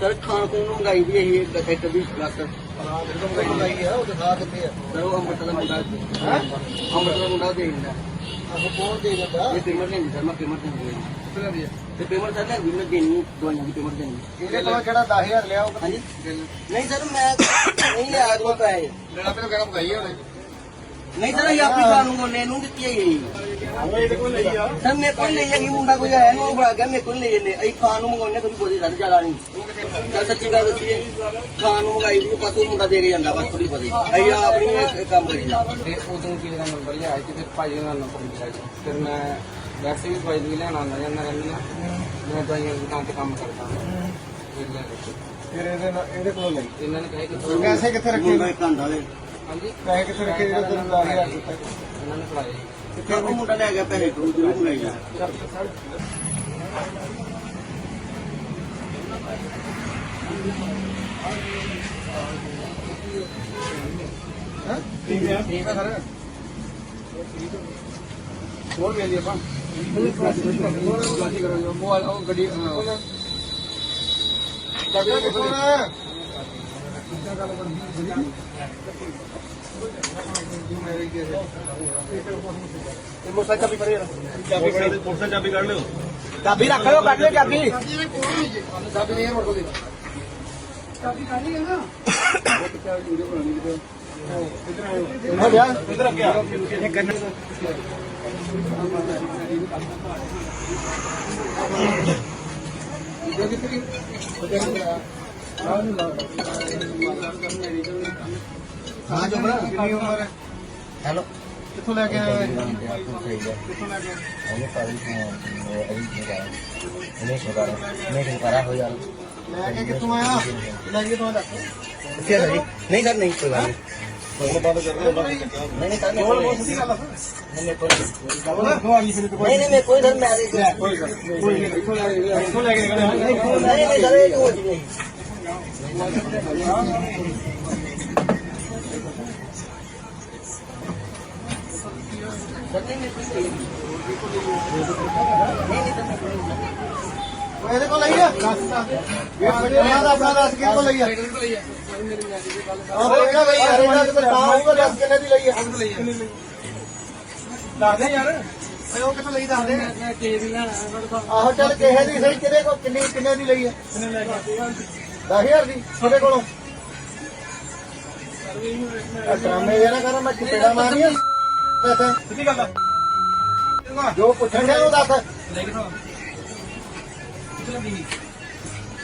Sir ਖਾਣ ਖੂਨ ਨੂੰ ਮੰਗਾਈ ਦੀ ਇਹ ਇੱਕ ਵੀ ਆ ਸਰ ਉਹ ਅੰਮ੍ਰਿਤ ਦਾ ਮੁੰਡਾ ਹੈਂ? ਅੰਮ੍ਰਿਤ ਦਾ ਮੁੰਡਾ ਦੇ। ਦਿੰਦਾ ਦੇ ਇਹ ਪੇਮੈਂਟ ਨਹੀਂ ਸਰ ਮੈਂ ਪੇਮੈਂਟ ਨਹੀਂ ਦੇਣੀ ਤੇ ਪੇਮੈਂਟ ਸਰ ਲੈਂਦੀ ਮੈਂ ਦੇਣੀ ਦਵਾਈਆਂ ਦੀ ਪੇਮੈਂਟ ਦੇਣੀ ਇਹਦੇ ਕੋਲ ਜਿਹੜਾ 10000 ਲਿਆ ਉਹ? ਹਾਂਜੀ। ਨਹੀਂ ਸਰ ਮੈਂ ਨਹੀਂ ਲਿਆ ਦੋ ਪੈਸੇ ਲੈਣਾ ਤੇ ਗਰਮ ਗਈ ਉਹਨੇ ਨਹੀਂ ਸਰ ਇਹ ਆਪਣੀ ਖਾਣ ਨੂੰ ਉਹਨੇ ਇਹਨੂੰ ਦਿੱਤੀ ਹੈ ਸਰ ਮੇਰੇ ਕੋਲ ਲਈ ਹੈਗੀ ਮੁੰਡਾ ਕੋਈ ਆਇਆ ਨੂੰ ਬੜਾ ਗਿਆ ਮੇਰੇ ਕੋਲ ਲਈ ਜੰਨੇ ਅਸੀਂ ਖਾਣ ਨੂੰ ਮੰਗਾਉਣੇ ਕੋਈ ਬੋਲੀ ਸਰ ਜ਼ਿਆਦਾ ਨਹੀਂ। ਸਰ ਸੱਚੀ ਗੱਲ ਦੱਸੀਏ ਖਾਣ ਨੂੰ ਮੰਗਾਈ ਦੀ ਪਾਸੋਂ ਮੁੰਡਾ ਦੇ ਕੇ ਜਾਂਦਾ ਬਸ ਥੋੜੀ ਬੋਲੀ ਅਸੀਂ ਆਪਣੀ ਇਹ ਕੰਮ ਕਰੀਦਾ ਤੇ ਉਦੋਂ ਕੀ ਦਾ ਨੰਬਰ ਲਿਆ ਤੇ ਭਾਜੀ ਦਾ ਨੰਬਰ ਲਿਖਿਆ ਸੀ। ਫਿਰ ਮੈਂ ਵੈਸੇ ਵੀ ਦਵਾਈ ਵੀ ਲੈਣ ਆਉਂਦਾ ਜਾਂਦਾ ਰਹਿੰਦਾ ਮੈਂ ਦਵਾਈਆਂ ਦੀ ਦੁਕਾਨ ਤੇ ਕੰਮ ਕਰਦਾ। ਫਿਰ ਲੈ ਕੇ। ਫਿਰ ਇਹਦੇ ਨਾਲ ਇਹਦੇ ਕੋਲ ਲਈ। ਇਹਨਾਂ ਨੇ ਕਹੇ ਕਿ ਪੈਸੇ ਕਿੱਥੇ ਰੱਖੇ? ਇੱਕ ਘੰਟਾ ਦੇ। ਹਾਂਜੀ। ਪੈਸੇ ਕਿੱਥੇ ਰੱਖੇ ਜਿਹੜਾ ਤੈਨੂੰ 10000 ਦਿੱਤਾ? ਇਹਨਾਂ ਨੇ ਫੜਾਏ। ਤੇ ਉਹ ਮੁੰਡਾ ਲੈ ਗਿਆ ਪੈਸੇ ਤੋਂ ਜ਼ਰੂਰ ਮੰਗਾਈ ਜਾ। ਹਾਂ? ਠੀਕ ਹੈ ਠੀਕ ਹੈ ਸਰ। ਹੋਰ ਮਿਲ ਲਈ ਆਪਾਂ? ਗਾਡੀ ਕਰਾਂਗੇ ਉਹ ਵਾਲਾ- ਉਹ ਗੱਡੀ ਚਾਬੀ ਇਹ ਮੋਟਰਸਾਈਕਲ ਚਾਬੀ ਪਰੇ ਚਾਬੀ ਪਰੇ ਮੋਟਰਸਾਈਕਲ ਚਾਬੀ ਕੱਢ ਲਿਓ ਚਾਬੀ ਰੱਖ ਲਿਓ, ਕੱਢ ਲਿਓ ਚਾਬੀ। ਚਾਬੀ ਨਹੀਂ ਹੈ ਮੋਟਰ ਦੀ ਹੋ ਗਿਆ ਇਧਰ ਆ। ਇਹ ਕਰਨਾ ਹਾਂ ਜੋ ਬਣਾ ਕਿੰਨੀ ਉਮਰ ਹੈ ਹੈਲੋ ਕਿੱਥੋਂ ਲੈ ਕੇ ਆਏ ਹੋ? ਕਿੱਥੋਂ ਲੈ ਕੇ ਲੈ ਕੇ ਕਿੱਥੋਂ ਆਇਆ? ਲੈ ਕੇ ਕਿੱਥੋਂ ਦੱਸ ਸਰ ਜੀ ਨਹੀਂ ਸਰ ਨਹੀਂ ਕੋਈ ਗੱਲ ਨਹੀਂ। ਫੋਨ ਬੰਦ ਕਰ ਦੇ ਬੰਦ ਨਹੀਂ ਨਹੀਂ ਕੋਲ ਬੋਲ ਸਿੱਧੀ ਗੱਲ ਨਹੀਂ ਤੇ ਨਹੀਂ। ਨਹੀਂ। ਮੇਰੇ ਕੋਈ ਸਰ ਮੈਂ ਦੇ ਨਹੀਂ। ਕੋਈ ਗੱਲ ਕੋਈ ਨਹੀਂ ਇੱਥੋਂ ਲੈ ਕੇ ਇੱਥੋਂ ਲੈ ਕੇ ਨਿਕਲਿਆ ਨਹੀਂ ਸਰ ਇਹ ਹੋ ਜੀ ਨਹੀਂ ਇਹਦੇ ਕੋਲ ਲਈ ਆ ਦੱਸ ਦੱਸ ਇਹ ਬੰਦਾ ਦਾ ਆਪਣਾ ਦੱਸ ਕਿਹਦੇ ਕੋਲ ਲਈ ਆ ਆਹ ਕਿਹੜਾ ਲਈ ਆ ਇਹਦਾ ਤੇ ਤਾਂ ਹੋਊਗਾ ਦੱਸ ਕਿੰਨੇ ਦੀ ਲਈ ਆ ਦੱਸ ਦੇ ਯਾਰ ਓਏ ਉਹ ਕਿੱਥੋਂ ਲਈ ਦੱਸ ਦੇ ਮੈਂ ਕੇ ਵੀ ਲੈਣਾ ਮੈਂ ਆਹੋ ਚੱਲ ਕਿਸੇ ਦੀ ਸਹੀ ਕਿਹਦੇ ਕੋਲ ਕਿੰਨੀ ਕਿੰਨੇ ਦੀ ਲਈ ਆ ਕਿੰਨੇ ਲੈ ਕੇ 10000 ਦੀ ਕਿਹਦੇ ਕੋਲੋਂ। ਅੱਛਾ ਮੈਂ ਇਹ ਨਾ ਕਰਾਂ ਮੈਂ ਚਪੇੜਾ ਮਾਰਨੀ ਆ ਪੈਸੇ ਸਿੱਧੀ ਗੱਲ ਆ। ਜੋ ਪੁੱਛਣ ਦੇ ਉਹ ਦੱਸ। ਲੈ ਕੇ ਤੋਂ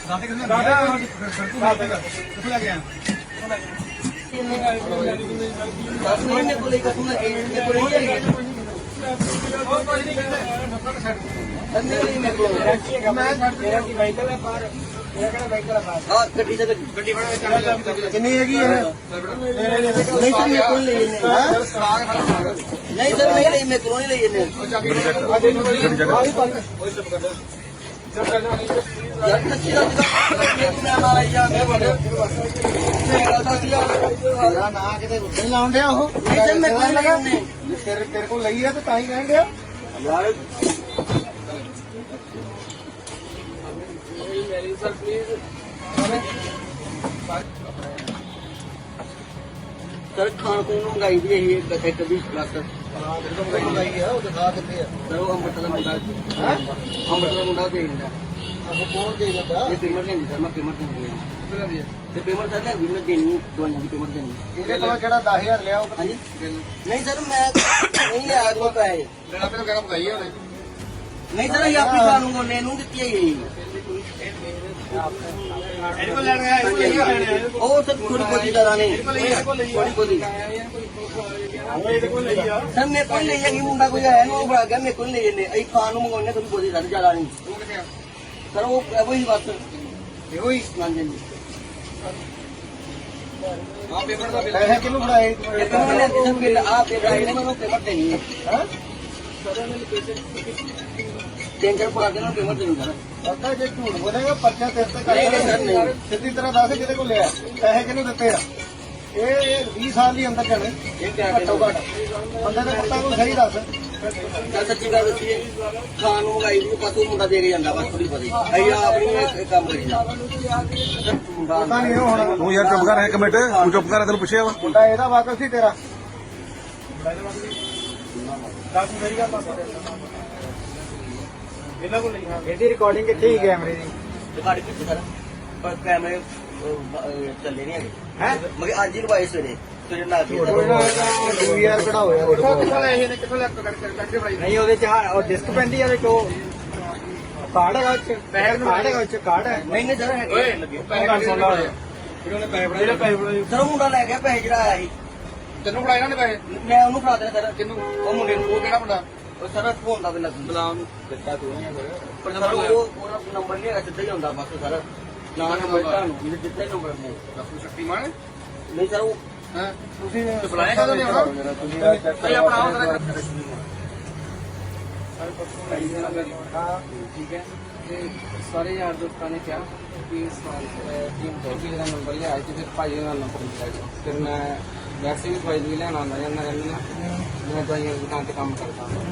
ਦਾਤੇ ਕਿੰਨੇ ਕਿੱਥੋਂ ਲੈ ਗਿਆ ਸਰ ਨਹੀਂ ਮੇਰੇ ਕੋਲ ਇੱਕ ਕਸਮ ਹੈ ਮੇਰੇ ਕੋਲ ਨਹੀਂ ਹੈ ਸਰ ਨਹੀਂ ਮੇਰੇ ਕੋਲ ਮੈਂ ਤੇਰਾ ਕੀ ਵਾਹੀਕਲ ਹੈ ਬਾਹਰ? ਇਹ ਹੈ ਹਾਂ ਤੇ ਕਿੰਨੀ ਹੈਗੀ ਇਹ? ਨਹੀਂ ਸਰ ਮੇਰੇ ਕੋਲ ਲਈ ਨਹੀਂ ਨਹੀਂ ਸਰ ਨਹੀਂ ਲਈ ਮੇਰੇ ਕੋਲ ਨਹੀਂ ਲਈ ਇਹਨੇ। ਯਾਰ ਸੱਚੀ ਗੱਲ ਮੈਂ ਮਾਰਾ ਜਾ ਮੈਂ ਬੜਾ ਤੇਰਾ ਨਾਂ ਕਿਤੇ ਲਾਉਣ ਡਿਆ ਉਹ। ਨਹੀਂ ਸਰ ਮੇਰੇ ਕੋਲ ਨਹੀਂ ਉਹਨੇ ਤੇਰੇ ਕੋਲ ਲਈ ਆ ਤੇ ਤਾਂ ਹੀ ਕਹਿਣ ਡਿਆ। ਯਾਰ ਸਰ ਪਲੀਜ਼ ਸਰ ਖਾਣ ਖੂਨ ਨੂੰ ਮੰਗਾਈ ਦੀ ਇਹ ਇੱਕ ਵੀ ਲੱਖ ਹਾਂ ਕੋਈ ਲਈ ਆ ਉਹ ਦਿਖਾ ਕਿੱਥੇ ਆ। ਸਰ ਉਹ ਅੰਮ੍ਰਿਤ ਦਾ ਮੁੰਡਾ ਹੈਂ? ਅੰਮ੍ਰਿਤ ਦਾ ਮੁੰਡਾ ਦੇ। ਦਿੰਦਾ ਆਹੋ ਕੌਣ ਦੇ ਜਾਂਦਾ? ਇਹ ਪੇਮੈਂਟ ਨਹੀਂ ਸਰ ਮੈਂ ਪੇਮੈਂਟ ਨਹੀਂ ਦੇਣੀ ਤੇ ਪੇਮੈਂਟ ਸਰ ਲੈਂਦੀ ਮੈਂ ਦੇਣੀ ਦਵਾਈਆਂ ਦੀ ਪੇਮੈਂਟ ਦੇਣੀ ਇਹਦੇ ਕੋਲ ਜਿਹੜਾ 10000 ਲਿਆ ਉਹ ਹਾਂਜੀ। ਨਹੀਂ? ਸਰ ਮੈਂ ਨਹੀਂ ਲਿਆ ਦੋ ਪੈਸੇ। ਲੈਣਾ ਤੇ ਗਰਮ ਗਈ ਉਹਨੇ। ਨਹੀਂ ਸਰ ਇਹ ਆਪਣੀ ਖਾਣ ਨੂੰ ਇਹਨੂੰ ਦਿੱਤੀ ਹੈ ਜੀ। ਕੋਲ ਲੈਣ ਆਇਆ ਉਹ ਸਰ ਥੋੜੀ ਬਹੁਤੀ ਜ਼ਿਆਦਾ ਨਹੀਂ ਥੋੜੀ ਬਹੁਤੀ ਉਹ ਇਹਦੇ ਕੋਲ ਲਈ ਆ ਸਰ ਮੇਰੇ ਕੋਲ ਲਈ ਹੈਗੀ ਮੁੰਡਾ ਕੋਈ ਆਇਆ ਨੂੰ ਬੜਾ ਗਿਆ ਮੇਰੇ ਕੋਲ ਲਈ ਜੰਨੇ ਅਸੀਂ ਖਾਣ ਨੂੰ ਮੰਗਾਉਣੇ ਥੋੜੀ ਬਹੁਤੀ ਸਰ ਜ਼ਿਆਦਾ ਨਹੀਂ। ਸਰ ਉਹ ਇਹੋ ਹੀ ਬਸ। ਇਹੋ ਹੀ। ਹਾਂਜੀ ਹਾਂਜੀ। ਆ ਪੇਪਰ ਦਾ ਬਿੱਲ ਪੈਸੇ ਕਿਹਨੂੰ ਫੜਾਏ ਇਹ ਸਰ ਬਿੱਲ ਆ ਪੇ ਰਾਈ ਨੇ ਮੈਨੂੰ ਪੇਮੈਂਟ ਦੇਣੀ ਹੈ। ਹਾਂ? ਤਿੰਨ ਚਾਰ ਪਾ ਨਾ ਪੇਮੈਂਟ ਦੇਣੀ ਪਤਾ ਜੇ ਝੂਠ ਬੋਲੇਗਾ ਪਰਚਾ ਤੇਰੇ ਤੇ ਕਰ ਨਹੀਂ, ਨਹੀਂ ਸਰ, ਨਹੀਂ। ਸਿੱਧੀ ਤਰ੍ਹਾਂ ਦੱਸ ਕਿਹਦੇ ਕੋਲ ਲਿਆ। ਪੈਸੇ ਕਿਹਨੂੰ ਦਿੱਤੇ ਆ? ਇਹ ਇਹ 20 ਸਾਲ ਹੀ ਅੰਦਰ ਜਾਣੇ। ਇਹ ਕਿਆ ਘੱਟੋ ਘੱਟ। ਬੰਦੇ ਦੇ ਪੱਤਾ ਨੂੰ ਸਹੀ ਦੱਸ। ਚੱਲ ਸੱਚੀ ਗੱਲ ਦੱਸੀਏ ਖਾਣ ਨੂੰ ਮੰਗਾਈ ਦੀ ਪਾਸੋਂ ਮੁੰਡਾ ਦੇ ਕੇ ਜਾਂਦਾ ਬਸ ਥੋੜੀ ਬਦੀ ਅਸੀਂ ਆਪਣੀ ਇਹ ਕੰਮ ਕਰੀ ਜਾ ਪਤਾ ਨਹੀਂ ਹੁਣ। ਤੂੰ ਯਾਰ ਚੁੱਪ ਕਰ ਇੱਕ ਮਿੰਟ। ਤੂੰ ਚੁੱਪ ਕਰ ਤੈਨੂੰ ਪੁੱਛਿਆ ਵਾ। ਮੁੰਡਾ ਇਹਦਾ ਵਾਕਫ ਸੀ ਤੇਰਾ। ਇਹਦੀ ਰਿਕਾਰਡਿੰਗ ਕਿੱਥੇ ਹੀ ਕੈਮਰੇ ਦੀ? ਰਿਕਾਰਡ ਕੀਤੀ ਸਰ? ਪਰ ਕੈਮਰੇ ਚੱਲੇ ਨਹੀਂ ਹੈਗੇ। ਹੈ? ਮਗੇ ਅੱਜ ਹੀ ਲਵਾਏ ਸਵੇਰੇ ਸਵੇਰੇ ਨਾ? ਕੇ ਡੀਵੀਆਰ ਕਢਾਓ ਯਾਰ ਨਹੀਂ ਉਹਦੇ ਚ ਉਹ ਡਿਸਕ ਪੈਂਦੀ ਆ ਉਹਦੇ ਚ ਉਹ ਕਾਰਡ ਹੈਗਾ ਉੱਚ ਕਾਰਡ ਹੈਗਾ ਉੱਚ ਕਾਰਡ ਹੈ। ਨਹੀਂ ਨਹੀਂ ਸਰ ਹੈਗੇ। ਲੱਗੇ। ਗੱਲ ਸੁਣ ਲਾ। ਜਿਹੜੇ ਪੈਸੇ ਸਰ ਉਹ ਮੁੰਡਾ ਲੈ ਗਿਆ ਪੈਸੇ ਜਿਹੜਾ ਆਇਆ ਸੀ। ਤੈਨੂੰ ਫੜਾਇਆ ਨਾ ਪੈਸੇ? ਮੈਂ ਉਹਨੂੰ ਫੜਾ ਦੇਣਾ ਸਰ ਕਿਹਨੂੰ? ਉਹ ਮੁੰਡੇ ਨੂੰ। ਉਹ ਕਿਹੜਾ ਮੁੰਡਾ? ਉਹ ਸਰ ਫੋਨ ਦਾ ਵੀ ਲੱਗ ਬਲਾਮ ਦਿੱਤਾ ਤੂੰ ਪਰ ਸਰ ਉਹ ਉਹਦਾ ਨੰਬਰ ਨਹੀਂ ਹੈਗਾ ਸਿੱਧਾ ਹੀ ਹੁੰਦਾ ਬਸ ਸਰ। ਨਾ ਨੰਬਰ ਤੁਹਾਨੂੰ ਜਿੱਥੇ ਨੰਬਰ ਨਹੀਂ ਡਾਕਟਰ ਸ਼ਕਤੀਮਾਨ ਨਹੀਂ ਸਰ ਉਹ ਹਾਂ? ਤੁਸੀਂ ਤੇ ਬੁਲਾਇਆ ਕਦੋਂ ਨੇ ਹੁਣ ਭਾਈ ਆਪਣਾ ਆਓ ਜ਼ਰਾ ਠੀਕ ਹੈ? ਤੇ ਸਾਰੇ ਯਾਰ ਦੋਸਤਾਂ ਨੇ ਕਿਹਾ ਕਿ ਟੀਮ ਤੋਂ ਦਾ ਨੰਬਰ ਲਿਆ ਤੇ ਫਿਰ ਭਾਈ ਦਾ ਨੰਬਰ ਲਿਆ ਫਿਰ ਮੈਂ ਵੈਸੇ ਵੀ ਭਾਈ ਵੀ ਲੈਣ ਆਉਂਦਾ ਜਾਂਦਾ ਰਹਿੰਦਾ ਮੈਂ ਦਵਾਈਆਂ ਦੀ ਦੁਕਾਨ ਤੇ ਕੰਮ ਕਰਦਾ ਹਾਂ।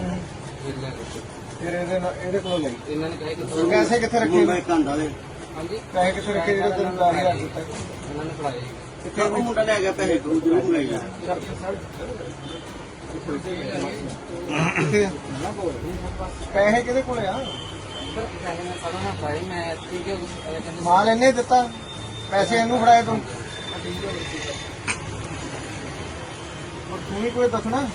ਫਿਰ ਇਹਦੇ ਨਾਲ ਇਹਦੇ ਕੋਲ ਲਈ। ਇਹਨਾਂ ਨੇ ਕਿਹਾ ਕਿ ਤੁਸੀਂ- ਪੈਸੇ ਕਿੱਥੇ ਰੱਖੇ? ਮੁੰਡਾ ਇੱਕ ਘੰਟਾ ਦੇ ਹਾਂਜੀ। ਪੈਸੇ ਕਿੱਥੇ ਰੱਖੇ ਜਿਹੜੇ ਤੈਨੂੰ 10000 ਦਿੱਤਾ? ਇਹਨਾਂ ਨੇ ਫੜਾਏ ਕਿੱਥੇ ਉਹ ਮੁੰਡਾ ਲੈ ਗਿਆ ਪੈਸੇ? ਤੂੰ ਜ਼ਰੂਰ ਕਿੱਥੇ ਆ? ਪੈਸੇ ਕਿਹਦੇ ਕੋਲ ਆ? ਸਰ ਪੈਸੇ ਮੈਂ ਸਾਰਾ ਨਾ ਫੜਾਏ ਮੈਂ ਠੀਕ ਹੈ ਇਹ ਕਹਿੰਦੇ ਮਾਲ ਇਹਨੇ ਦਿੱਤਾ। ਪੈਸੇ ਇਹਨੂੰ ਫੜਾਏ ਤੂੰ। ਹੋਰ ਤੂੰ ਹੀ ਕੋਈ ਦੱਸਣਾ?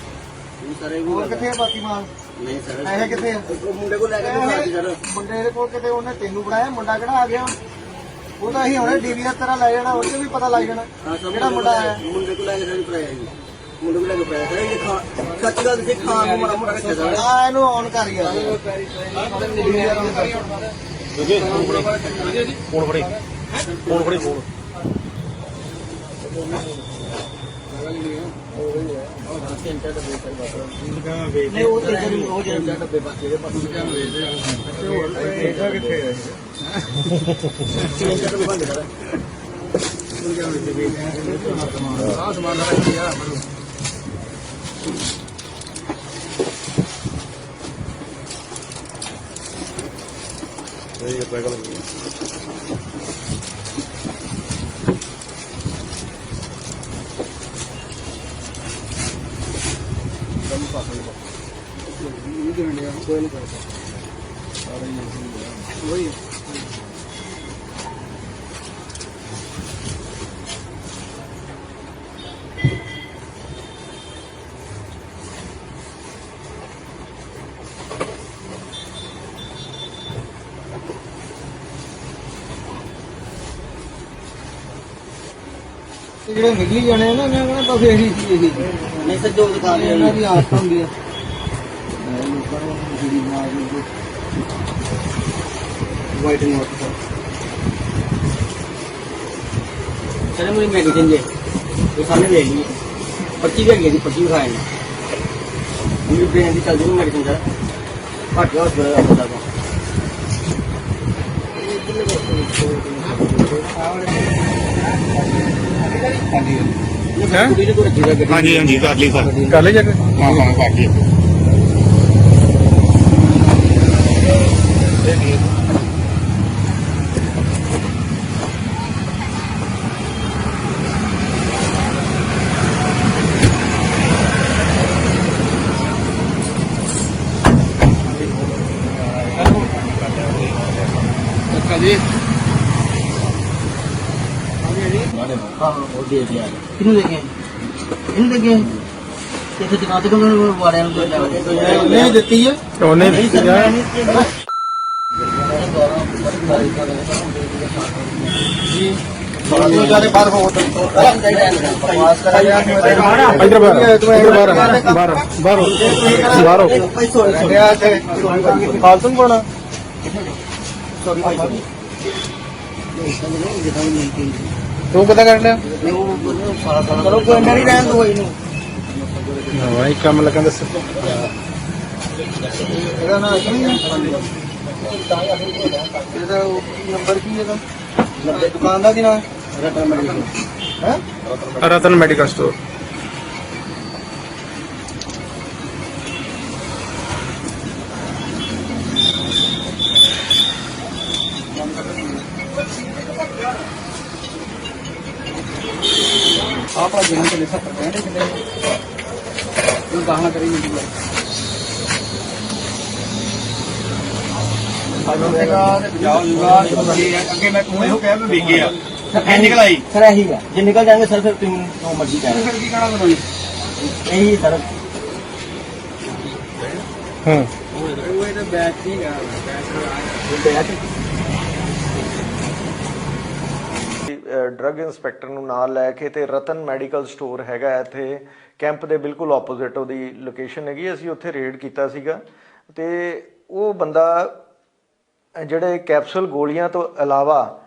ਸਰ ਇਹ ਹੋਰ ਕਿੱਥੇ ਆ ਬਾਕੀ ਮਾਲ? ਨਹੀਂ ਸਰ। ਪੈਸੇ ਕਿੱਥੇ? ਆ ਉਹ ਮੁੰਡੇ ਕੋਲ ਲੈ ਕੇ ਤੂੰ ਸਾਡੀ ਸਰ। ਮੁੰਡੇ ਦੇ ਕੋਲ ਕਿਤੇ ਉਹਨੇ ਤੈਨੂੰ ਫੜਾਇਆ ਮੁੰਡਾ ਕਿਹੜਾ ਆ ਗਿਆ? ਉਹ ਤਾਂ ਅਸੀਂ ਹੁਣੇ ਡੀਵੀਆਰ ਤੇਰਾ ਲੈ ਜਾਣਾ ਉਹ 'ਚ ਵੀ ਪਤਾ ਲੱਗ ਜਾਣਾ ਹਾਂ ਸਰ ਕਿਹੜਾ ਮੁੰਡਾ ਆਇਆ। ਮੁੰਡੇ ਕੋਲ ਲੈ ਕੇ ਸਰ ਪਰਾਇਆ ਜੀ। ਮੁੰਡੇ ਕੋਲ ਲੈ ਕੇ ਪਰਾਇਆ ਸਰ ਇਹ ਖਾ ਸੱਚ ਗੱਲ ਤੇ ਖਾਣ ਨੂੰ ਮਾੜਾ ਮੋਟਾ ਰੱਖਿਆ ਸਰ। ਆ ਇਹਨੂੰ ਔਨ ਕਰ ਯਾਰ। ਫੋਨ ਫੜੀ। ਫੋਨ ਫੜੀ ਫੋਨ। ਨਹੀਂ ਉਹ ਤੇ ਜਿਹੜੀ ਉਹ ਜਿਹੜੇ ਡੱਬੇ ਬਾਕੀ ਦੇ ਪਾਸੇ ਕਿਆ ਇਹਦਾ ਕਿੱਥੇ ਹੈ? ਤਿੰਨ ਚਾਰ ਡੱਬੇ ਬੰਦ ਕਰ ਆਹ ਸਮਾਨ ਰੱਖਿਆ ਇਹ ਪੈਗਾ ਲੱਗੀ ਜਿਹੜੇ ਨਿਕਲੀ ਜਾਣੇ ਆ ਨਾ ਇਹਨਾਂ ਕਹਿੰਦਾ ਬਸ ਇਹੀ ਚੀਜ਼ ਇਹੀ ਨਹੀਂ ਸਰ ਜੋ ਦੁਕਾਨ ਹੈ ਇਹਨਾਂ ਦੀ ਆਦਤ ਹੁੰਦੀ ਆ। ਨੂੰ ਜਿਹੜੀ ਮਾਰ ਦਿੰਦੇ ਵਾਈਟ ਨੋਟ ਸਰ ਸਰ ਮੇਰੀ ਮੈਡੀਸਿਨ ਜੇ ਇਹ ਸਾਹਮਣੇ ਲੈ ਲਈ ਪੱਚੀ ਵੀ ਹੈਗੀ ਜੀ ਪੱਚੀ ਖਾਏ ਨੇ ਮੇਰੀ ਬ੍ਰੇਨ ਦੀ ਚੱਲਦੀ ਨਹੀਂ ਮੈਡੀਸਿਨ ਸਰ ਘੱਟ ਗਿਆ ਉਸ ਵੇਲੇ ਦਾ ਹੈਂ? ਕੁੜੀ ਨੇ ਕੋਈ ਰੱਖੀ ਦਾ ਗੱਡੀ ਹਾਂਜੀ ਹਾਂਜੀ ਕਰ ਲਈ ਸਰ। ਕਰ ਲੈ ਜਾ ਕੇ? ਹਾਂ ਹਾਂ ਕਰ ਲਈ। ਕਿਹਨੂੰ ਦੇ ਕੇ ਇਹਨੂੰ ਦੇ ਕੇ ਕਿਥੇ ਦੁਕਾਨ ਤੇ ਕੋਲ ਵਾਲਿਆਂ ਨੂੰ ਕੋਈ ਲੈ ਨਹੀਂ ਦਿੱਤੀ ਹੈ ਉਹਨੇ ਨਹੀਂ ਸਰ ਮੈਂ ਨਹੀਂ ਕਿਹਾ ਤੂੰ ਜਾਦੇ ਬਾਹਰ ਹੋ ਪਾਸ ਕਰਾ ਜਾ ਇੱਧਰ ਬਾਹਰ ਇੱਧਰ ਬਾਹਰ ਬਾਹਰ ਬਾਹਰ ਬਾਹਰ ਹੋ ਪੈਸੋ ਲਿਆ ਤੇ ਫਾਲਤੂ ਨੂੰ ਕੋਣਾ ਤੂੰ ਕਿੱਦਾਂ ਕਰ ਲਿਆ ਚਲੋ ਕੋਈ ਨਹੀਂ ਰਹਿਣ ਦੋ ਇਹਨੂੰ। ਵਾਈ ਕੰਮ ਲੱਗਾ ਦੱਸ। ਇਹਦਾ ਨਾਮ ਕੀ ਹੈ ਇਹਦਾ ਉਹ ਨੰਬਰ ਕੀ ਇਹਦਾ? ਨੰਬਰ ਦੁਕਾਨ ਦਾ ਕੀ ਨਾਮ ਰਤਨ ਮੈਡੀਕਲ। ਹੈ? Ratan medical store. ਆਹ ਭਾਜੀ ਨਾਲ ਚੱਲੇ 70 ਪੈਂਦੇ ਕਿਤੇ ਇਹ ਗਾਹਾਂ ਕਰੀ ਨਹੀਂ ਦੀ ਜਾਓ ਜੂਗਾ ਅੱਗੇ ਮੈਂ ਤੂੰ ਇਹੋ ਕਹਿ ਵੀ ਵਿਗੇ ਆ। ਐ ਨਿਕਲ ਆਈ। ਸਰ ਇਹੀ ਹੈ ਜੇ ਨਿਕਲ ਜਾएंगे ਸਰ ਫਿਰ ਤੁਸੀਂ ਜੋ ਮਰਜ਼ੀ ਕਹਿ। ਫਿਰ ਕੀ ਕਹਿਣਾ ਮੈਨੂੰ ਇਹੀ ਸਰ। ਹੂੰ। ਉਹ ਇਹਦਾ ਬੈਚ ਨਹੀਂ ਗਾ ਡਰੱਗ ਇੰਸਪੈਕਟਰ ਨੂੰ ਨਾਲ ਲੈ ਕੇ ਤੇ ਰਤਨ ਮੈਡੀਕਲ ਸਟੋਰ ਹੈਗਾ ਇੱਥੇ। ਕੈਂਪ ਦੇ ਬਿਲਕੁਲ ਆਪੋਜ਼ਿਟ ਉਹਦੀ ਲੋਕੇਸ਼ਨ ਹੈਗੀ। ਅਸੀਂ ਉੱਥੇ ਰੇਡ ਕੀਤਾ ਸੀਗਾ। ਤੇ ਉਹ ਬੰਦਾ, ਜਿਹੜੇ ਕੈਪਸੂਲ ਗੋਲੀਆਂ ਤੋਂ ਇਲਾਵਾ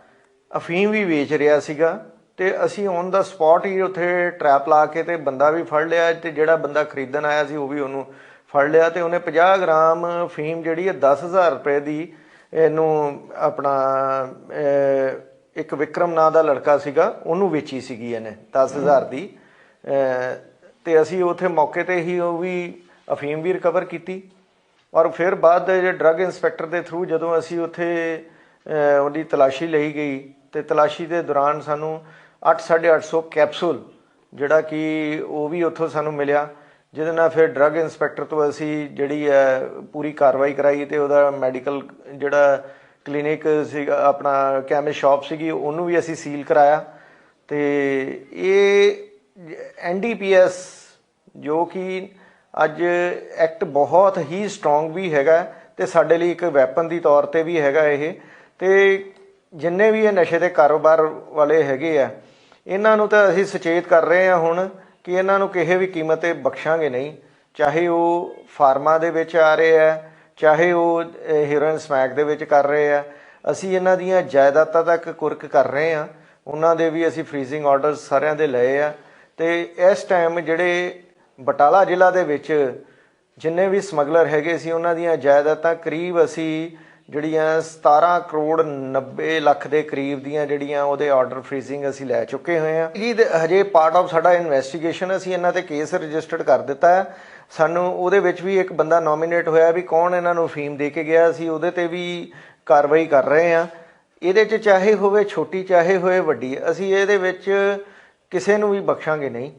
ਅਫੀਮ ਵੀ ਵੇਚ ਰਿਹਾ ਸੀਗਾ। ਤੇ ਅਸੀਂ ਔਨ ਦਾ ਸਪੌਟ ਹੀ ਉੱਥੇ ਟਰੈਪ ਲਾ ਕੇ ਤੇ ਬੰਦਾ ਵੀ ਫੜ ਲਿਆ ਤੇ ਜਿਹੜਾ ਬੰਦਾ ਖਰੀਦਣ ਆਇਆ ਸੀ, ਉਹ ਵੀ ਉਹਨੂੰ ਫੜ ਲਿਆ ਤੇ ਉਹਨੇ 50 ਗ੍ਰਾਮ ਫੀਮ ਜਿਹੜੀ ਹੈ 10000 ਰੁਪਏ ਦੀ ਇਹਨੂੰ ਆਪਣਾ ਇੱਕ ਵਿਕਰਮ ਨਾਂ ਦਾ ਲੜਕਾ ਸੀਗਾ ਉਹਨੂੰ ਵੇਚੀ ਸੀਗੀ ਇਹਨੇ 10000 ਦੀ। ਅਹ, ਤੇ ਅਸੀਂ ਉੱਥੇ ਮੌਕੇ ਤੇ ਹੀ ਉਹ ਵੀ ਅਫੀਮ ਵੀ ਰਿਕਵਰ ਕੀਤੀ। ਔਰ ਫਿਰ ਬਾਅਦ ਦੇ ਜੇ ਡਰੱਗ ਇੰਸਪੈਕਟਰ ਦੇ ਥਰੂ ਜਦੋਂ ਅਸੀਂ ਉੱਥੇ ਉਹਦੀ ਤਲਾਸ਼ੀ ਲਈ ਗਈ ਤੇ ਤਲਾਸ਼ੀ ਦੇ ਦੌਰਾਨ ਸਾਨੂੰ 8-850 ਕੈਪਸੂਲ ਜਿਹੜਾ ਕਿ ਉਹ ਵੀ ਉੱਥੋਂ ਸਾਨੂੰ ਮਿਲਿਆ ਜਿਹਦੇ ਨਾਲ ਫਿਰ ਡਰੱਗ ਇੰਸਪੈਕਟਰ ਤੋਂ ਅਸੀਂ ਜਿਹੜੀ ਹੈ ਪੂਰੀ ਕਾਰਵਾਈ ਕਰਾਈ ਤੇ ਉਹਦਾ ਮੈਡੀਕਲ ਜਿਹੜਾ ਕਲੀਨਿਕ ਸੀਗਾ, ਆਪਣਾ ਕੈਮਿਸਟ ਸ਼ਾਪ ਸੀਗੀ, ਉਹਨੂੰ ਵੀ ਅਸੀਂ ਸੀਲ ਕਰਾਇਆ। ਤੇ ਇਹ ਐਨਡੀਪੀਐਸ ਜੋ ਕਿ ਅੱਜ ਐਕਟ ਬਹੁਤ ਹੀ ਸਟਰੋਂਗ ਵੀ ਹੈਗਾ ਤੇ ਸਾਡੇ ਲਈ ਇੱਕ ਵੈਪਨ ਦੀ ਤੌਰ ਤੇ ਵੀ ਹੈਗਾ ਇਹ। ਤੇ ਜਿੰਨੇ ਵੀ ਇਹ ਨਸ਼ੇ ਦੇ ਕਾਰੋਬਾਰ ਵਾਲੇ ਹੈਗੇ ਆ, ਇਹਨਾਂ ਨੂੰ ਤਾਂ ਅਸੀਂ ਸੁਚੇਤ ਕਰ ਰਹੇ ਹਾਂ ਹੁਣ ਕਿ ਇਹਨਾਂ ਨੂੰ ਕਿਸੇ ਵੀ ਕੀਮਤ ਤੇ ਬਖਸ਼ਾਂਗੇ ਨਹੀਂ। ਚਾਹੇ ਉਹ ਫਾਰਮਾ ਦੇ ਵਿੱਚ ਆ ਰਹੇ ਆ ਚਾਹੇ ਉਹ ਹੀਰੋਇਨ ਸਮੈਕ ਦੇ ਵਿੱਚ ਕਰ ਰਹੇ ਆ, ਅਸੀਂ ਇਹਨਾਂ ਦੀਆਂ ਜਾਇਦਾਦਾਂ ਤੱਕ ਕੁਰਕ ਕਰ ਰਹੇ ਆ। ਉਹਨਾਂ ਦੇ ਵੀ ਅਸੀਂ ਫ੍ਰੀਜ਼ਿੰਗ ਆਰਡਰਸ ਸਾਰਿਆਂ ਦੇ ਲਏ ਆ। ਤੇ ਇਸ ਟਾਈਮ ਜਿਹੜੇ ਬਟਾਲਾ ਜ਼ਿਲ੍ਹਾ ਦੇ ਵਿੱਚ ਜਿੰਨੇ ਵੀ ਸਮਗਲਰ ਹੈਗੇ ਸੀ, ਉਹਨਾਂ ਦੀਆਂ ਜਾਇਦਾਦਾਂ ਕਰੀਬ ਅਸੀਂ ਜਿਹੜੀਆਂ 17 ਕਰੋੜ 90 ਲੱਖ ਦੇ ਕਰੀਬ ਦੀਆਂ ਜਿਹੜੀਆਂ ਉਹਦੇ ਆਰਡਰ ਫ੍ਰੀਜ਼ਿੰਗ ਅਸੀਂ ਲੈ ਚੁੱਕੇ ਹੋਏ ਆ ਜੀ ਹਜੇ ਪਾਰਟ ਆਫ ਸਾਡਾ ਇਨਵੈਸਟੀਗੇਸ਼ਨ ਅਸੀਂ ਇਹਨਾਂ ਤੇ ਕੇਸ ਰਜਿਸਟਰਡ ਕਰ ਦਿੱਤਾ ਹੈ। ਸਾਨੂੰ ਉਹਦੇ ਵਿੱਚ ਵੀ ਇੱਕ ਬੰਦਾ ਨੋਮੀਨੇਟ ਹੋਇਆ ਵੀ ਕੌਣ ਇਹਨਾਂ ਨੂੰ ਫੀਮ ਦੇ ਕੇ ਗਿਆ ਸੀ ਉਹਦੇ ਤੇ ਵੀ ਕਾਰਵਾਈ ਕਰ ਰਹੇ ਆ ਇਹਦੇ 'ਚ ਚਾਹੇ ਹੋਵੇ ਛੋਟੀ ਚਾਹੇ ਹੋਵੇ ਵੱਡੀ ਅਸੀਂ ਇਹਦੇ ਵਿੱਚ ਕਿਸੇ ਨੂੰ ਵੀ ਬਖਸ਼ਾਂਗੇ ਨਹੀਂ।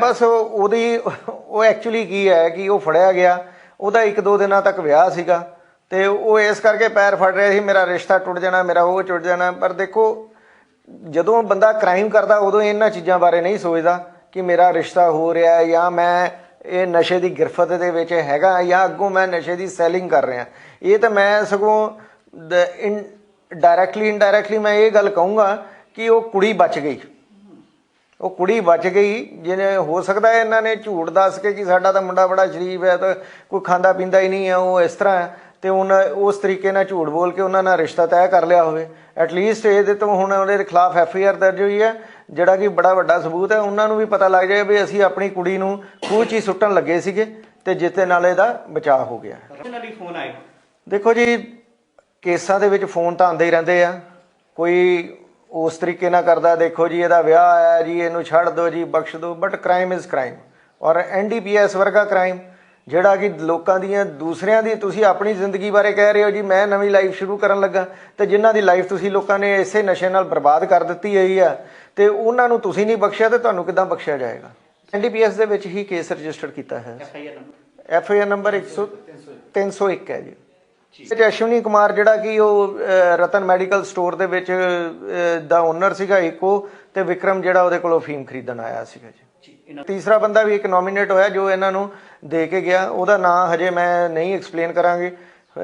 ਬਸ ਉਹ- ਉਹਦੀ ਉਹ ਐਕਚੁਅਲੀ ਕੀ ਹੈ ਕਿ ਉਹ ਫੜਿਆ ਗਿਆ। ਉਹਦਾ ਇੱਕ ਦੋ ਦਿਨਾਂ ਤੱਕ ਵਿਆਹ ਸੀਗਾ। ਤੇ ਉਹ ਇਸ ਕਰਕੇ ਪੈਰ ਫੜ ਰਿਹਾ ਸੀ, ਮੇਰਾ ਰਿਸ਼ਤਾ ਟੁੱਟ ਜਾਣਾ, ਮੇਰਾ ਉਹ ਟੁੱਟ ਜਾਣਾ। ਪਰ ਦੇਖੋ, ਜਦੋਂ ਬੰਦਾ ਕ੍ਰਾਈਮ ਕਰਦਾ, ਉਦੋਂ ਇਹਨਾਂ ਚੀਜ਼ਾਂ ਬਾਰੇ ਨਹੀਂ ਸੋਚਦਾ ਕਿ ਮੇਰਾ ਰਿਸ਼ਤਾ ਹੋ ਰਿਹਾ ਜਾਂ ਮੈਂ ਇਹ ਨਸ਼ੇ ਦੀ ਗਿਰਫਤ ਦੇ ਵਿੱਚ ਹੈਗਾ ਜਾਂ ਅੱਗੋਂ ਮੈਂ ਨਸ਼ੇ ਦੀ ਸੈਲਿੰਗ ਕਰ ਰਿਹਾ। ਇਹ ਤਾਂ ਮੈਂ ਸਗੋਂ ਡਾਇਰੈਕਟਲੀ ਇਨਡਾਇਰੈਕਟਲੀ ਮੈਂ ਇਹ ਗੱਲ ਕਹੂੰਗਾ ਕਿ ਉਹ ਕੁੜੀ ਬਚ ਗਈ। ਉਹ ਕੁੜੀ ਬਚ ਗਈ, ਜਿਹਨੇ ਹੋ ਸਕਦਾ ਹੈ ਇਹਨਾਂ ਨੇ ਝੂਠ ਦੱਸ ਕੇ ਕਿ ਸਾਡਾ ਤਾਂ ਮੁੰਡਾ ਬੜਾ ਸ਼ਰੀਫ ਹੈ, ਤਾਂ ਕੋਈ ਖਾਂਦਾ ਪੀਂਦਾ ਹੀ ਨਹੀਂ ਹੈ, ਉਹ ਇਸ ਤਰ੍ਹਾਂ ਤੇ ਉਹਨਾਂ ਉਸ ਤਰੀਕੇ ਨਾਲ ਝੂਠ ਬੋਲ ਕੇ ਉਹਨਾਂ ਨਾਲ ਰਿਸ਼ਤਾ ਤੈਅ ਕਰ ਲਿਆ ਹੋਵੇ। ਐਟ ਲੀਸਟ ਇਹਦੇ ਤੋਂ ਹੁਣ ਉਹਦੇ ਖਿਲਾਫ ਐਫ ਆਈ ਆਰ ਦਰਜ ਹੋਈ ਹੈ ਜਿਹੜਾ ਕਿ ਬੜਾ ਵੱਡਾ ਸਬੂਤ ਹੈ। ਉਹਨਾਂ ਨੂੰ ਵੀ ਪਤਾ ਲੱਗ ਜਾਏ ਵੀ ਅਸੀਂ ਆਪਣੀ ਕੁੜੀ ਨੂੰ ਖੂਹ 'ਚ ਹੀ ਸੁੱਟਣ ਲੱਗੇ ਸੀਗੇ ਤੇ ਜਿੱਤੇ ਨਾਲ ਇਹਦਾ ਬਚਾਅ ਹੋ ਗਿਆ। ਫੋਨ ਆਏ ਦੇਖੋ ਜੀ ਕੇਸਾਂ ਦੇ ਵਿੱਚ ਫੋਨ ਤਾਂ ਆਉਂਦੇ ਹੀ ਰਹਿੰਦੇ ਆ। ਕੋਈ ਉਸ ਤਰੀਕੇ ਨਾਲ ਕਰਦਾ ਦੇਖੋ ਜੀ ਇਹਦਾ ਵਿਆਹ ਆਇਆ ਜੀ ਇਹਨੂੰ ਛੱਡ ਦਿਓ ਜੀ ਬਖਸ਼ ਦਿਓ ਬਟ ਕ੍ਰਾਈਮ ਇਜ਼ ਕ੍ਰਾਈਮ ਔਰ ਐਨਡੀਪੀਐਸ ਵਰਗਾ ਕ੍ਰਾਈਮ ਜਿਹੜਾ ਕਿ ਲੋਕਾਂ ਦੀਆਂ ਦੂਸਰਿਆਂ ਦੀ ਤੁਸੀਂ ਆਪਣੀ ਜ਼ਿੰਦਗੀ ਬਾਰੇ ਕਹਿ ਰਹੇ ਹੋ ਜੀ ਮੈਂ ਨਵੀਂ ਲਾਈਫ ਸ਼ੁਰੂ ਕਰਨ ਲੱਗਾ। ਤੇ ਜਿਨ੍ਹਾਂ ਦੀ ਲਾਈਫ ਤੁਸੀਂ ਲੋਕਾਂ ਨੇ ਇਸੇ ਨਸ਼ੇ ਨਾਲ ਬਰਬਾਦ ਕਰ ਦਿੱਤੀ ਹੋਈ ਆ ਤੇ ਉਹਨਾਂ ਨੂੰ ਤੁਸੀਂ ਨਹੀਂ ਬਖਸ਼ਿਆ ਤੇ ਤੁਹਾਨੂੰ ਕਿੱਦਾਂ ਬਖਸ਼ਿਆ ਜਾਏਗਾ? ਐਨਡੀਪੀਐਸ ਦੇ ਵਿੱਚ ਹੀ ਕੇਸ ਰਜਿਸਟਰ ਕੀਤਾ ਹੈ। ਐਫ ਆਈ ਆਰ ਨੰਬਰ 100 301 ਹੈ ਜੀ। ਤੇ ਅਸ਼ਵਨੀ ਕੁਮਾਰ ਜਿਹੜਾ ਕਿ ਉਹ ਰਤਨ ਮੈਡੀਕਲ ਸਟੋਰ ਦੇ ਵਿੱਚ ਦਾ ਓਨਰ ਸੀਗਾ ਇੱਕੋ ਤੇ ਵਿਕਰਮ ਜਿਹੜਾ ਉਹਦੇ ਕੋਲੋਂ ਫੀਮ ਖਰੀਦਣ ਆਇਆ ਸੀਗਾ ਜੀ। ਤੀਸਰਾ ਬੰਦਾ ਵੀ ਇੱਕ ਨੋਮੀਨੇਟ ਹੋਇਆ ਜੋ ਇਹਨਾਂ ਨੂੰ ਦੇ ਕੇ ਗਿਆ। ਉਹਦਾ ਨਾਂ ਹਜੇ ਮੈਂ ਨਹੀਂ ਐਕਸਪਲੇਨ ਕਰਾਂਗੇ,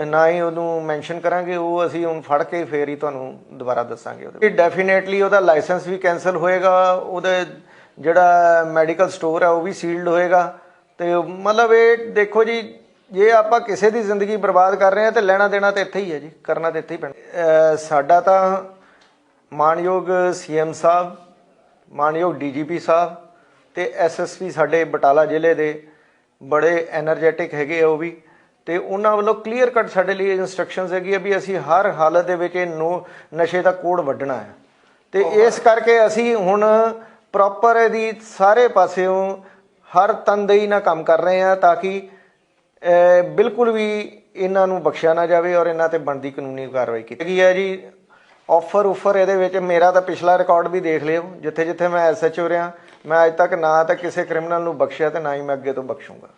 ਨਾ ਹੀ ਉਹਨੂੰ ਮੈਂਸ਼ਨ ਕਰਾਂਗੇ। ਉਹ ਅਸੀਂ ਹੁਣ ਫੜ ਕੇ ਫੇਰ ਹੀ ਤੁਹਾਨੂੰ ਦੁਬਾਰਾ ਦੱਸਾਂਗੇ ਉਹਦੇ ਡੈਫੀਨੇਟਲੀ ਉਹਦਾ ਲਾਇਸੈਂਸ ਵੀ ਕੈਨਸਲ ਹੋਏਗਾ। ਉਹਦੇ ਜਿਹੜਾ ਮੈਡੀਕਲ ਸਟੋਰ ਹੈ ਉਹ ਵੀ ਸੀਲਡ ਹੋਏਗਾ। ਤੇ ਮਤਲਬ ਇਹ ਦੇਖੋ ਜੀ, ਜੇ ਆਪਾਂ ਕਿਸੇ ਦੀ ਜ਼ਿੰਦਗੀ ਬਰਬਾਦ ਕਰ ਰਹੇ ਹਾਂ, ਤੇ ਲੈਣਾ ਦੇਣਾ ਤਾਂ ਇੱਥੇ ਹੀ ਹੈ ਜੀ, ਕਰਨਾ ਤਾਂ ਇੱਥੇ ਹੀ ਪੈਣਾ। ਸਾਡਾ ਤਾਂ ਮਾਨਯੋਗ ਸੀਐਮ ਸਾਹਿਬ, ਮਾਨਯੋਗ ਡੀਜੀਪੀ ਸਾਹਿਬ ਤੇ ਐਸਐਸਪੀ ਸਾਡੇ ਬਟਾਲਾ ਜ਼ਿਲ੍ਹੇ ਦੇ ਬੜੇ એનર્ਜੈਟਿਕ ਹੈਗੇ ਆ ਉਹ ਵੀ ਤੇ ਉਹਨਾਂ ਵੱਲੋਂ ਕਲੀਅਰ ਕੱਟ ਸਾਡੇ ਲਈ ਇਨਸਟਰਕਸ਼ਨਸ ਹੈਗੀ ਆ ਵੀ ਅਸੀਂ ਹਰ ਹਾਲਤ ਦੇ ਵਿੱਚ ਇਹ ਨੋ ਨਸ਼ੇ ਦਾ ਕੋਡ ਵੱਢਣਾ ਹੈ। ਤੇ ਇਸ ਕਰਕੇ ਅਸੀਂ ਹੁਣ ਪ੍ਰੋਪਰ ਇਹਦੀ ਸਾਰੇ ਪਾਸਿਓਂ ਹਰ ਤਨਦੇਹੀ ਨਾਲ ਕੰਮ ਕਰ ਰਹੇ ਆ ਤਾਂ ਕਿ ਬਿਲਕੁਲ ਵੀ ਇਹਨਾਂ ਨੂੰ ਬਖਸ਼ਿਆ ਨਾ ਜਾਵੇ ਔਰ ਇਹਨਾਂ ਤੇ ਬਣਦੀ ਕਾਨੂੰਨੀ ਕਾਰਵਾਈ ਕੀਤੀ ਗਈ ਹੈ ਜੀ। ਆਫਰ ਉਫਰ ਇਹਦੇ ਵਿੱਚ ਮੇਰਾ ਤਾਂ ਪਿਛਲਾ ਰਿਕਾਰਡ ਵੀ ਦੇਖ ਲਿਓ ਜਿੱਥੇ ਜਿੱਥੇ ਮੈਂ ਐਸਐਚਓ ਰਿਹਾ ਮੈਂ ਅਜ ਤੱਕ ਨਾ ਤਾਂ ਕਿਸੇ ਕ੍ਰਿਮੀਨਲ ਨੂੰ ਬਖਸ਼ਿਆ ਤੇ ਨਾ ਹੀ ਮੈਂ ਅੱਗੇ ਤੋਂ ਬਖਸ਼ੂੰਗਾ।